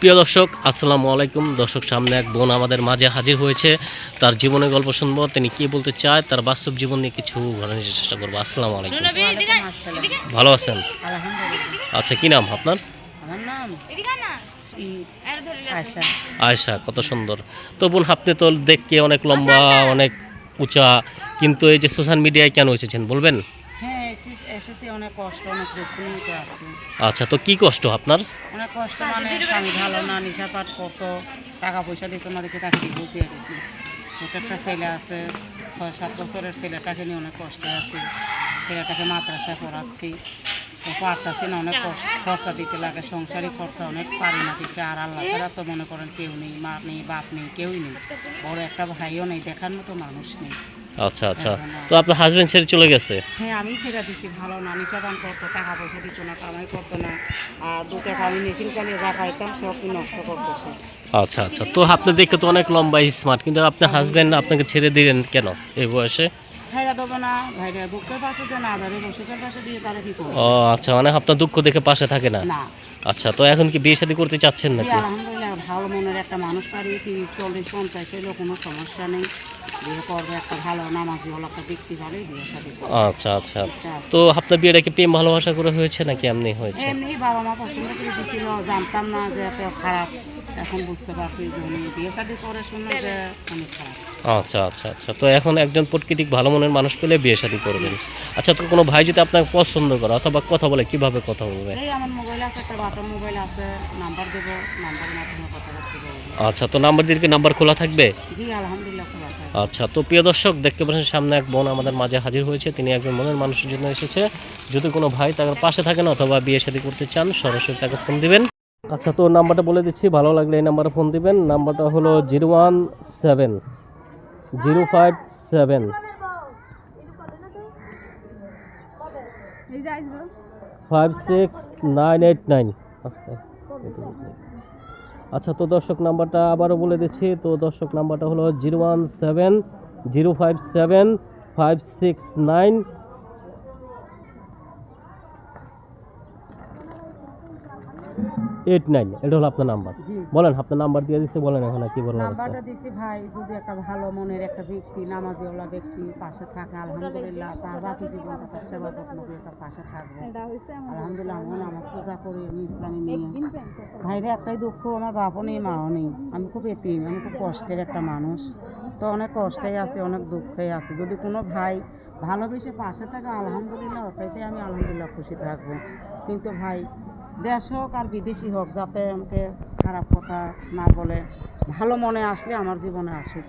প্রিয় দর্শক আসসালামু আলাইকুম। দর্শক সামনে এক বোন আমাদের মাঝে হাজির হয়েছে। তার জীবনের গল্প শুনব তিনি কি বলতে চায় তার বাস্তব জীবন নিয়ে কিছু জানার চেষ্টা করব। আসসালামু আলাইকুম। ভালো আছেন? আচ্ছা কি নাম আপনার? আয়সা কত সুন্দর। তো বোন আপনি তো দেখকে অনেক লম্বা অনেক উঁচা কিন্তু এই যে সোশ্যাল মিডিয়ায় কেন এসেছেন বলবেন? এসেছি অনেক কষ্ট অনেক দুঃখ নিয়ে আছি। আচ্ছা তো কি কষ্ট আপনার? অনেক কষ্ট মানে স্বামী ভালো না নিশাপাট কত টাকা পয়সা দিত না দেখে চাকরি বলতে এসেছি একটা ছেলে আছে ছয় সাত বছরের ছেলেটাকে নিয়ে অনেক কষ্ট আছে। ছেলেটাকে মাদ্রাসায় পড়াচ্ছি। পারতাছি না অনেক খরচা দিতে লাগে সংসারিক খরচা অনেক পারি না দিতে আর আল্লাহ ছাড়া তো মনে করেন কেউ নেই মা নেই বাপ নেই কেউই নেই। বড় একটা ভাইও নেই দেখার মতো মানুষ নেই। আচ্ছা আচ্ছা। তো আপনার হাজবেন্ড ছেড়ে চলে গেছে? হ্যাঁ আমি ছেড়ে দিচ্ছি ভালো না নিশাদান করতো টাকা পয়সা দিত না কামাই করতো না। আর দু টাকা আমি মেশিন চালিয়ে যা খাইতাম সব নষ্ট করতেছে। আচ্ছা আচ্ছা। তো আপনি দেখে তো অনেক লম্বা স্মার্ট কিন্তু আপনার হাজবেন্ড আপনাকে ছেড়ে দিলেন কেন এই বয়সে? ছাইরা দেবো না ভাইরা বুকের পাশে যে না ধরে বসুকের পাশে দিয়ে তারা কি করবে? ও আচ্ছা মানে আপনার দুঃখ দেখে পাশে থাকে না? না। আচ্ছা তো এখন কি বিয়ে শাদী করতে চাচ্ছেন নাকি? আলহামদুলিল্লাহ ভালো মনের একটা মানুষ পারি তিরিশ চল্লিশ পঞ্চাশ কোনো সমস্যা নেই। বিয়ে করবে একটা ভালো নামাজি হলো একটা ব্যক্তি পারে বিয়ে সাথে আচ্ছা আচ্ছা। তো আপনার বিয়েটা কি প্রেম ভালোবাসা করে হয়েছে নাকি এমনি হয়েছে? এমনি বাবা মা পছন্দ করে দিছিল জানতাম না যে এত খারাপ। এখন বুঝতে পারছি যে উনি বিয়ে শাদী করে শুনলো যে অনেক খারাপ। আচ্ছা আচ্ছা আচ্ছা। তো এখন একজন প্রকৃতিক ভালো মনের মানুষ পেলে বিয়ে শাদী করবেন। আচ্ছা তো কোনো ভাই যদি আপনাকে পছন্দ করে অথবা কথা বলে কীভাবে কথা বলবে? এই আমার মোবাইল আছে একটা বাটন মোবাইল আছে নাম্বার দেবো নাম্বারের মাধ্যমে কথা বলতে পারব। আচ্ছা তো নাম্বার দিয়ে কি নাম্বার খোলা থাকবে? জি আলহামদুলিল্লাহ খোলা থাকে আচ্ছা তো প্রিয় দর্শক দেখতে পাচ্ছেন সামনে এক বোন আমাদের মাঝে হাজির হয়েছে। তিনি একজন মনের মানুষের জন্য এসেছে। যদি কোনো ভাই তার পাশে থাকেন অথবা বিয়ে শাদী করতে চান সরাসরি তাকে ফোন দিবেন। আচ্ছা তো নাম্বারটা বলে দিচ্ছি, ভালো লাগলে এই নাম্বারে ফোন দিবেন। নাম্বারটা হলো zero one seven, zero five seven. Five six nine eight nine. আচ্ছা তো দর্শক নাম্বারটা আবারও বলে দিচ্ছি, তো দর্শক নাম্বারটা হলো zero one seven, zero five seven, five six nine. Eight nine এটা হলো আপনার নাম্বার বলেন আপনার নাম্বার দিয়ে দিচ্ছে বলেন এখন কি বলার নাম্বারটা দিচ্ছি ভাই যদি একটা ভালো মনের একটা ব্যক্তি নামাজিওয়ালা ব্যক্তি পাশে থাকে আলহামদুলিল্লাহ তার বাকি জীবনটা তার সেবা যত্ন করে তার পাশে থাকবে। আলহামদুলিল্লাহ আমি নামাজ পূজা করি আমি ইসলামী নিয়ে ভাইরে একটাই দুঃখ আমার বাপও নেই মাও নেই। আমি খুব এতিম আমি খুব কষ্টের একটা মানুষ। তো অনেক কষ্টেই আছে অনেক দুঃখে আছে। যদি কোনো ভাই ভালোবেসে পাশে থাকে আলহামদুলিল্লাহ ওটাইতে আমি আলহামদুলিল্লাহ খুশি থাকব। কিন্তু ভাই দেশ হোক আর বিদেশি হোক, যাতে আমাকে খারাপ কথা না বলে, ভালো মনে আসলে আমার জীবনে আসুক।